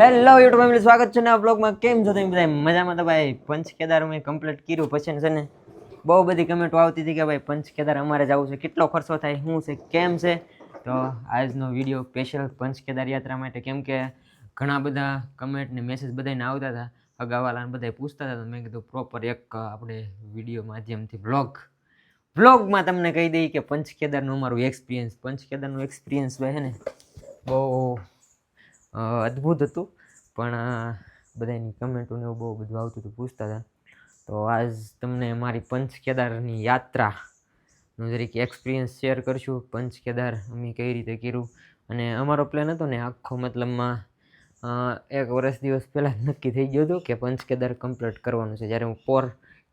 Hello YouTube family સ્વાગત છે નવા બ્લોગમાં કેમ છો તમે બધા મજામાં તો ભાઈ. પંચ કેદાર મેં કમ્પ્લીટ કર્યું. પછી છે ને બહુ બધી કમેન્ટો આવતી હતી કે ભાઈ પંચ કેદાર અમારે જવું છે. કેટલો ખર્ચો થાય? શું છે? કેમ છે? તો આજનો વીડિયો સ્પેશિયલ પંચ કેદાર યાત્રા માટે કેમ કે ઘણા બધા કમેન્ટ ને મેસેજ બધાને આવતા હતા. અગાવાલાને બધા પૂછતા હતા. તો મેં કીધું પ્રોપર એક આપણે વીડિયો માધ્યમથી બ્લોગ બ્લોગમાં તમને કહી દઈએ કે પંચ કેદારનું અમારું એક્સપિરિયન્સ પંચ કેદારનું એક્સપિરિયન્સ હોય છે ને? બહુ અદ્ભુત હતું. પણ બધાની કમેન્ટોને એવું બહુ બધું આવતું હતું, પૂછતા હતા. તો આજ તમને મારી પંચ કેદારની યાત્રાનું જરીક એક્સપિરિયન્સ શેર કરશું. પંચ કેદાર અમે કઈ રીતે કર્યું અને અમારો પ્લાન હતો ને આખો મતલબમાં એક વર્ષ દિવસ પહેલાં નક્કી થઈ ગયું હતું કે પંચ કેદાર કમ્પ્લીટ કરવાનું છે. જ્યારે હું પોર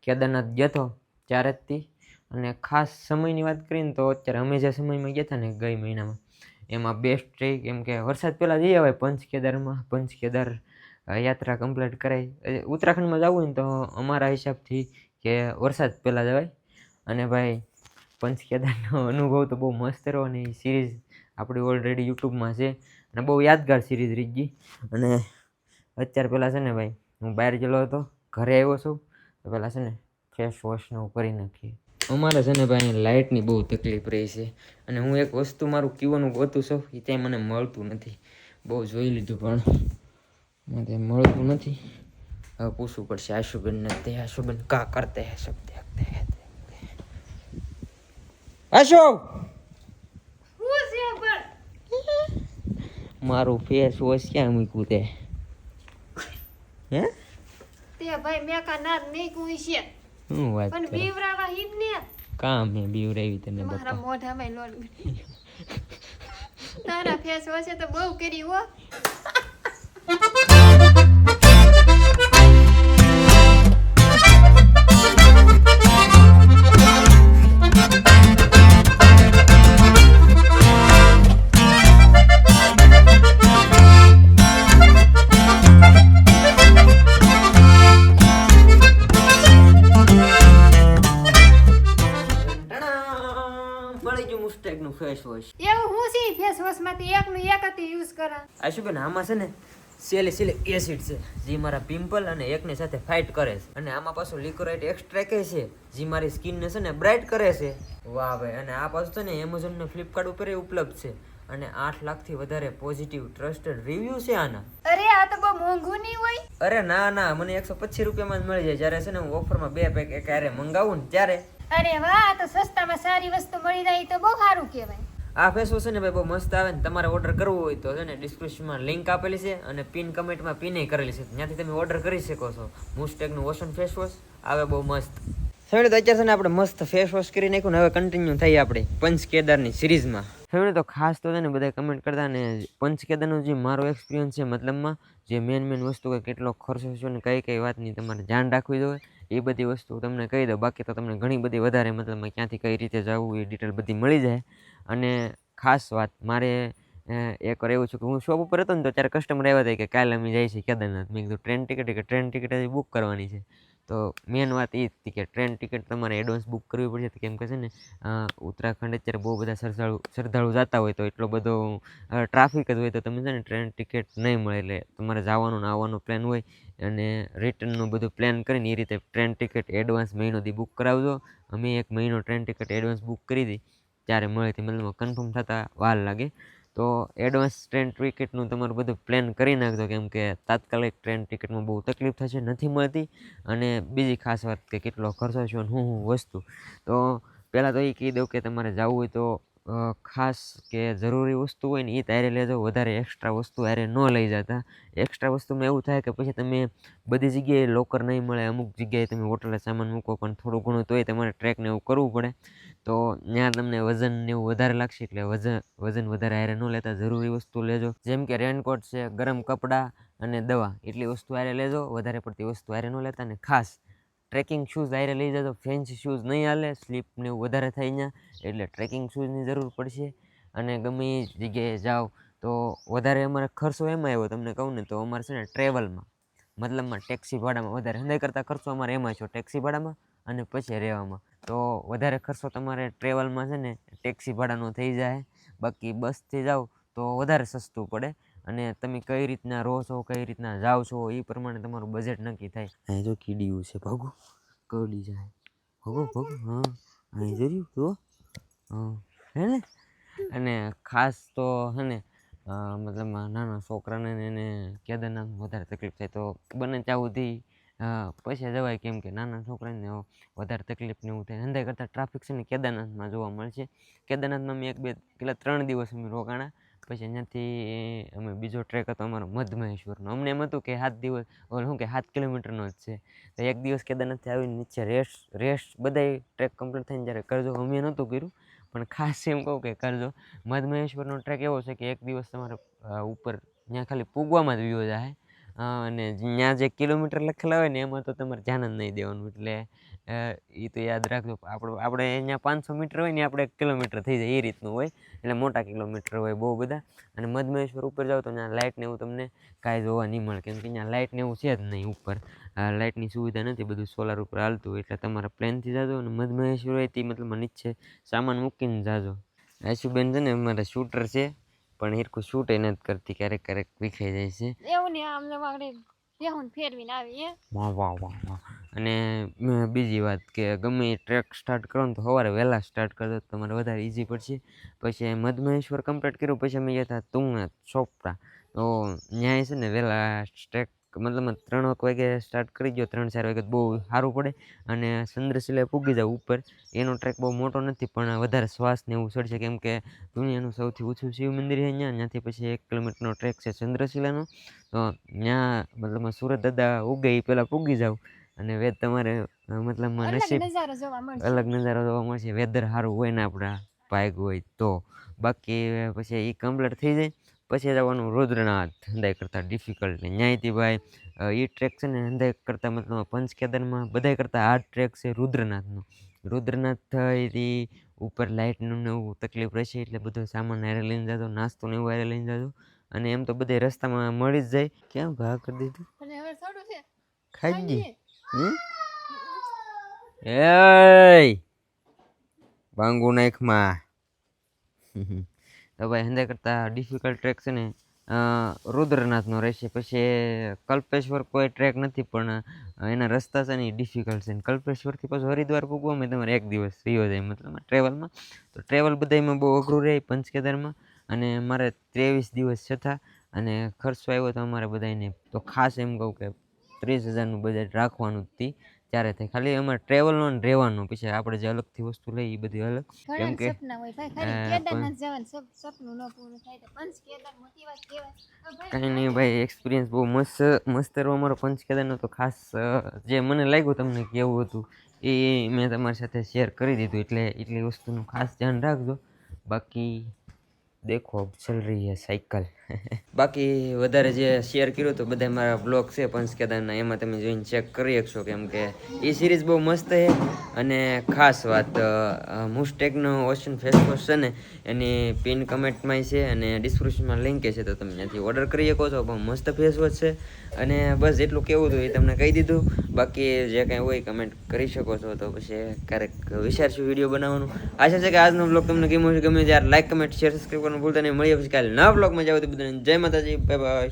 કેદારનાથ હતો ત્યારે જ અને ખાસ સમયની વાત કરીને તો અત્યારે અમે જે સમયમાં ગયા હતા ને ગઈ મહિનામાં. એમાં બેસ્ટ રહી કેમ કે વરસાદ પહેલાં જઈ આવે પંચ કેદારમાં પંચ કેદાર યાત્રા કમ્પ્લીટ કરાય. ઉત્તરાખંડમાં જવું હોય ને તો અમારા હિસાબથી કે વરસાદ પહેલાં જવાય અને ભાઈ પંચ કેદારનો અનુભવ તો બહુ મસ્ત રહ્યો અને એ સિરીઝ આપણી ઓલરેડી યુટ્યુબમાં છે. અને બહુ યાદગાર સિરીઝ રહી ગઈ. અને અત્યારે પહેલાં છે ને ભાઈ, હું બહાર ગયેલો હતો, ઘરે આવ્યો છું. તો પહેલાં છે ને ફેસ વોશને એવું કરી નાખીએ. અમારે છે ને ભાઈ લાઇટની બહુ તકલીફ રહી છે. અને હું એક વસ્તુ મારું કીવાનું ગોતું છું એ ત્યાં મને મળતું નથી. બહુ જોઈ લીધું પણ. મને મળતું નથી. હવે પૂછવું પડશે આશુબેનને તે આશુબેન કા કરતે હે શબ્દ. આશુ મારું ફેસ વોશ ક્યાં મૂક્યું તે? હે? તે ભાઈ મેં કા ના નહીં કુઈ છે. શું વાત પણ બીવરાવા હિત ને. કામ હે બીવરાવી તને મારા મોઢામાં લોટ તારા ફેસ વસે તો બહુ કરી હો. Face wash. એવું હું સી ફેસ વોશમાંથી એકનું એક હતી યુઝ કરા આશુબેન આમાં છે ને સેલિસિલિક એસિડ છે જે મારા પિમ્પલ અને એકની સાથે ફાઇટ કરે છે. અને આમાં પાછું લિકોરાઇટ એક્સ્ટ્રેક છે જે મારી સ્કિનને છે ને બ્રાઇટ કરે છે. વાહ ભાઈ અને આ પાછું છે ને એમેઝોન ને ફ્લિપકાર્ટ ઉપર ઉપલબ્ધ છે. અને આઠ લાખથી વધારે પોઝિટિવ ટ્રસ્ટેડ રિવ્યૂ છે આના. અરે આ તો બહુ મોંઘું નહીં હોય? અરે ના ના મને એકસો પચીસ રૂપિયામાં જ મળી જાય. જ્યારે છે ને હું ઓફરમાં બે પેક એક હારે મંગાવું ને ત્યારે. અરે વાહ આ તો સસ્તામાં સારી વસ્તુ મળી જાય તો બહુ સારું કહેવાય. આ ફેસ વોશ છે ને ભાઈ બહુ મસ્ત આવે ને તમારે ઓર્ડર કરવો હોય તો છે ને ડિસ્ક્રિપ્શનમાં લિંક આપેલી છે અને પિન કમેન્ટમાં પિને કરેલી છે. ત્યાંથી તમે ઓર્ડર કરી શકો છો. મુસ્ટેકનું વોશન ફેસ વોશ આવે બહુ મસ્ત. ફેમિલી તો અત્યારે છે ને આપણે મસ્ત ફેસ વોશ કરી નાખ્યું ને હવે કન્ટિન્યુ થઈ આપણે પંચ કેદારની સિરીઝમાં ફેમિલી તો ખાસ તો છે ને બધા કમેન્ટ કરતા ને પંચ કેદારનો જે મારો એક્સપિરિયન્સ છે મતલબમાં જે મેન મેન વસ્તુ કે કેટલો ખર્ચો છે ને કઈ કઈ વાતની તમારે ધ્યાન રાખવી જોઈએ એ બધી વસ્તુ તમને કહી દઉં. બાકી તો તમને ઘણી બધી વધારે મતલબમાં ક્યાંથી કઈ રીતે જવું એ ડિટેલ બધી મળી જાય. અને ખાસ વાત, મારે એક વાર એવું છે કે હું શોપ ઉપર હતો ને તો ત્યારે કસ્ટમર આવ્યા હતા કે કાલે અમે જઈએ છીએ કેદારનાથ. મેં કીધું, ટ્રેન ટિકિટ કે, ટ્રેન ટિકિટ હજી બુક કરવાની છે. તો મેન વાત એ હતી કે ટ્રેન ટિકિટ તમારે એડવાન્સ બુક કરવી પડશે. કેમ કે છે ને ઉત્તરાખંડ અત્યારે બહુ બધા શ્રદ્ધાળુ શ્રદ્ધાળુ જતા હોય તો એટલો બધો ટ્રાફિક જ હોય તો તમે છે ને ટ્રેન ટિકિટ નહીં મળે. એટલે તમારે જવાનું ને આવવાનો પ્લાન હોય અને રિટર્નનું બધું પ્લાન કરીને એ રીતે ટ્રેન ટિકિટ એડવાન્સ મહિનોથી બુક કરાવજો. અમે એક મહિનો ટ્રેન ટિકિટ એડવાન્સ બુક કરી હતી ત્યારે તે મતલબ કન્ફર્મ થતાં વાર લાગે. તો એડવાન્સ ટ્રેન ટિકિટનું તમારું બધું પ્લાન કરી નાખજો, કેમ કે તાત્કાલિક ટ્રેન ટિકિટમાં બહુ તકલીફ થશે, નથી મળતી. અને બીજી ખાસ વાત કે કેટલો ખર્ચો છે અને હું હું વસ્તુ. તો પહેલાં તો એ કહી દઉં કે તમારે જવું હોય તો ખાસ કે જરૂરી વસ્તુ હોય ને એ તારે લેજો, વધારે એક્સ્ટ્રા વસ્તુ હારે ન લઈ જતા. એક્સ્ટ્રા વસ્તુમાં એવું થાય કે પછી તમે બધી જગ્યાએ લોકર નહીં મળે, અમુક જગ્યાએ તમે હોટલે સામાન મૂકો, પણ થોડું ઘણું તોય તમારે ટ્રેકને એવું કરવું પડે. તો ત્યાં તમને વજન ને એવું વધારે લાગશે, એટલે વજન વજન વધારે હારે ન લેતા. જરૂરી વસ્તુ લેજો. જેમ કે રેનકોટ છે, ગરમ કપડાં અને દવા, એટલી વસ્તુ હારે લેજો. વધારે પડતી વસ્તુ હારે ન લેતા અને ખાસ ટ્રેકિંગ શૂઝ આયરે લઈ જજો, ફેન્સી શૂઝ નહીં હાલે સ્લીપને એવું વધારે થાય અહીંયા, એટલે ટ્રેકિંગ શૂઝની જરૂર પડશે. અને ગમે એ જગ્યાએ જાઓ, તો વધારે અમારે ખર્ચો એમાં આવ્યો તમને કહું ને, તો અમારે છે ને ટ્રેવલમાં, મતલબમાં ટેક્સી ભાડામાં વધારે હંધાઈ કરતાં ખર્ચો અમારે એમાં છો ટેક્સી ભાડામાં અને પછી રહેવામાં. તો વધારે ખર્ચો તમારે ટ્રેવલમાં છે ને ટેક્સી ભાડાનો થઈ જાય. બાકી બસથી જાઓ તો વધારે સસ્તું પડે. અને તમે કઈ રીતના રહો છો, કઈ રીતના જાઓ છો, એ પ્રમાણે તમારું બજેટ નક્કી થાય. અહીં જો કીડીયું છે, ભાગો કડી જાય ભાગો ભાગો, હા. અહીં જોયું તો હા. હે ને? અને ખાસ તો, હે ને મતલબ નાના છોકરાને એને કેદારનાથ વધારે તકલીફ થાય તો બને ત્યાં સુધી પૈસા જવાય કેમ કે નાના છોકરાને વધારે તકલીફ ને એવું થાય. અંદાજ કરતાં ટ્રાફિક છે ને કેદારનાથમાં જોવા મળશે. કેદારનાથમાં મેં એક બે, પેલા ત્રણ દિવસ અમે રોકાણા. પછી અહીંયાથી અમે બીજો ટ્રેક હતો અમારો મધમહેશ્વરનો અમને એમ હતું કે સાત દિવસ શું કે સાત કિલોમીટરનો જ છે. તો એક દિવસ કેદારનાથથી આવીને નીચે રેસ્ટ રેસ્ટ બધાય ટ્રેક કમ્પ્લીટ થઈને જ્યારે કરજો, અમે નહોતું કર્યું. પણ ખાસ એમ કહું કે કરજો. મધમહેશ્વરનો ટ્રેક એવો છે કે એક દિવસ તમારે ઉપર, ત્યાં ખાલી પૂગવામાં જ વ્યૂ જાય. અને ત્યાં જે કિલોમીટર લખેલા હોય ને એમાં તો તમારે ધ્યાન જ નહીં દેવાનું. એટલે એ તો યાદ રાખજો આપણે આપણે અહીંયા પાંચસો મીટર હોય ને આપણે કિલોમીટર થઈ જાય એ રીતનું હોય. એટલે મોટા કિલોમીટર હોય બહુ બધા. અને મધમેશ્વર ઉપર જાઓ તો ત્યાં લાઇટ ને એવું તમને કાંઈ જોવા નહીં મળે. કેમ કે ત્યાં લાઇટ ને એવું છે જ નહીં ઉપર. લાઇટની સુવિધા નથી, બધું સોલાર ઉપર હાલતું એટલે તમારે પ્લેનથી જાજો અને મધમહેશ્વર હોય તે મતલબ નીચે સામાન મૂકીને જાજો. આશુબેન છે ને અમારા શૂટર છે. પણ હિરકુ શૂટ એ નથી કરતી ક્યારેક ક્યારેક વિખાઈ જાય છે. એવું ને આમ આપણે બેહુન ફેરવીને આવીએ વાહ વાહ વાહ વાહ. અને બીજી વાત કે ગમે ટ્રેક સ્ટાર્ટ કરો ને તો સવારે વહેલા સ્ટાર્ટ કરતો તમારે વધારે ઇઝી પડશે. પછી મધમહેશ્વર કમ્પ્લીટ કર્યું પછી અમે ગયા હતા તુંગનાથ ચોપડા. તો ન્યાય છે ને વહેલા ટ્રેક મતલબ ત્રણ વાગે સ્ટાર્ટ કરી દો ત્રણ ચાર વાગે બહુ સારું પડે. અને ચંદ્રશિલા પૂગી જાવ ઉપર. એનો ટ્રેક બહુ મોટો નથી પણ વધારે શ્વાસ ને એવું ચડશે કેમ કે દુનિયાનું સૌથી ઓછું શિવ મંદિર છે અહીંયા. ત્યાંથી પછી એક કિલોમીટરનો ટ્રેક છે ચંદ્રશિલાનો તો ત્યાં મતલબ સુરત દાદા ઉગે એ પહેલાં પૂગી જાવ. અને વેદ તમારે મતલબ મતલબમાં નસીબ અલગ નજારો જોવા મળશે. વેધર સારું હોય ને આપણા ભાગ હોય તો. બાકી પછી એ કમ્પ્લીટ થઈ જાય. પછી જવાનું રુદ્રનાથ હંદાય કરતાં ડિફિકલ્ટ ને ન્યાયથી ભાઈ એ ટ્રેક છે ને હંદાય કરતાં મતલબ પંચકેદનમાં બધાય કરતાં હાર્ડ ટ્રેક છે રુદ્રનાથનો. રુદ્રનાથ થઈથી ઉપર લાઇટનું ને એવું તકલીફ રહેશે એટલે બધો સામાન હારે લઈને જતો નાસ્તો ને એવું હારે લઈને જતો અને એમ તો બધે રસ્તામાં મળી જ જાય. ક્યાં ભાગ કરી દીધું? ખાઈ ગઈ? એ? બાંગુ નાખમાં તો ભાઈ હંદે કરતાં ડિફિકલ્ટ ટ્રેક છે ને રુદ્રનાથનો રહેશે. પછી કલ્પેશ્વર કોઈ ટ્રેક નથી, પણ એના રસ્તા છે ને ડિફિકલ્ટ છે. કલ્પેશ્વરથી પછી હરિદ્વાર પૂગવામાં તમારે એક દિવસ રહ્યો જાય મતલબ ટ્રેવલમાં તો ટ્રેવલ બધામાં બહુ અઘરું રહે પંચકેદારમાં. અને મારે ત્રેવીસ દિવસ છતાં અને ખર્ચો આવ્યો તો અમારે બધાયને તો ખાસ એમ કહું કે ત્રીસ હજારનું બજેટ રાખવાનું જ ત્યારે થાય. ખાલી અમારે ટ્રેવલનો ને રહેવાનું પછી આપણે જે અલગથી વસ્તુ લઈએ એ બધી અલગ. કેમ કે પંચ કાંઈ નહીં ભાઈ એક્સપિરિયન્સ બહુ મસ્ત મસ્ત રહ્યો અમારો પંચકેદારનો તો ખાસ જે મને લાગ્યું તમને કેવું હતું એ મેં તમારી સાથે શેર કરી દીધું. એટલે એટલી વસ્તુનું ખાસ ધ્યાન રાખજો. બાકી દેખો ચલ રહી હે સાયકલ બાકી વધારે જે શેર કર્યું તો બધા મારા બ્લોગ છે, પંચકેદારના, એમાં તમે જોઈને ચેક કરી શકશો કેમ કે એ સિરીઝ બહુ મસ્ત છે. અને ખાસ વાત મુસ્ટેકનો ઓશન ફેસ વોશ છે ને, એની પિન કમેન્ટમાં છે અને ડિસ્ક્રિપ્શનમાં લિંક છે, તો તમે ત્યાંથી ઓર્ડર કરી શકો છો. પણ મસ્ત ફેસ વોશ છે. અને બસ જેટલું કેવું હતું એ તમને કહી દીધું. બાકી જે કાંઈ હોય કમેન્ટ કરી શકો છો. તો પછી ક્યારેક વિચારશું વીડિયો બનાવવાનું. આશા છે કે આજનો બ્લોગ તમને ગમ્યો છે ગમે ત્યારે લાઈક કમેન્ટ શેર સબસ્ક્રાઈબ કરવાનું ભૂલતા નહીં. મળીએ પછી કાલે નવા બ્લોગમાં જાવ તો બધાને. જય માતાજી બાય બાય